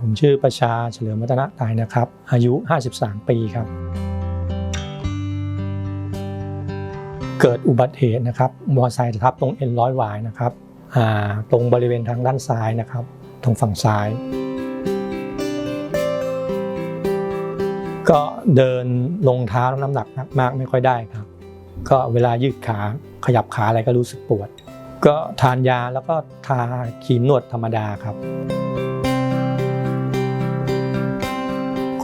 ผมชื่อประชาเฉลิมวัฒนะตายนะครับ อายุ 53 ปีครับ เกิดอุบัติเหตุนะครับมอเตอร์ไซค์ทับตรงเอ็นร้อยวายนะครับตรงบริเวณทางด้านซ้ายนะครับ ตรงฝั่งซ้าย ก็เดินลงเท้าน้ำหนักมากไม่ค่อยได้ครับ ก็เวลายืดขาขยับขาอะไรก็รู้สึกปวด ก็ทานยาแล้วก็ทาครีมนวดธรรมดาครับ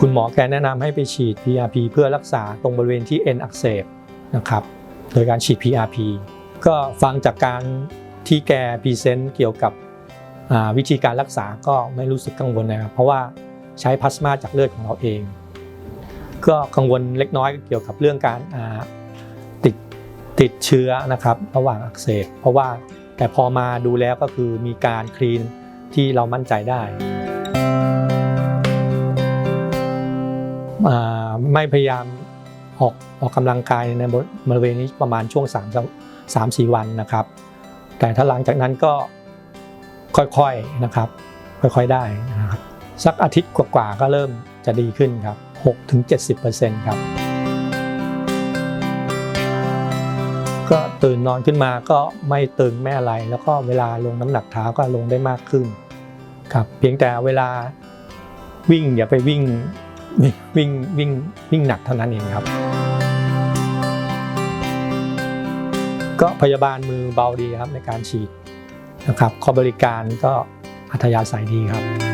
คุณหมอแกแนะนำให้ไปฉีด PRP เพื่อรักษาตรงบริเวณที่เอ็นอักเสบนะครับโดยการฉีด PRP ก็ฟังจากการที่แกพรีเซนต์เกี่ยวกับวิธีการรักษาก็ไม่รู้สึกกังวลนะครับเพราะว่าใช้พลาสมาจากเลือดของเราเอง ก็กังวลเล็กน้อยเกี่ยวกับเรื่องการติดติดเชื้อนะครับระหว่างอักเสบเพราะว่าแต่พอมาดูแล้วก็คือมีการคลีนที่เรามั่นใจได้ ไม่พยายามออกออกกำลังกายในบริเวณนี้ประมาณช่วง3 3 4 วันนะครับ แต่ถ้าหลังจากนั้นก็ค่อยๆนะครับ ค่อยๆได้นะครับสักอาทิตย์กว่าๆก็เริ่มจะดีขึ้นครับ6-70%ครับ ก็ตื่นนอนขึ้นมาก็ไม่ตึงไม่อะไร แล้วก็เวลาลงน้ำหนักเท้าก็ลงได้มากขึ้นครับเพียงแต่เวลาวิ่งอย่าไปวิ่งวิ่ง วิ่งวิ่งวิ่งหนักเท่านั้นเองครับ ก็พยาบาลมือเบาดีครับในการฉีดนะครับข้อบริการก็อัธยาศัยดีครับ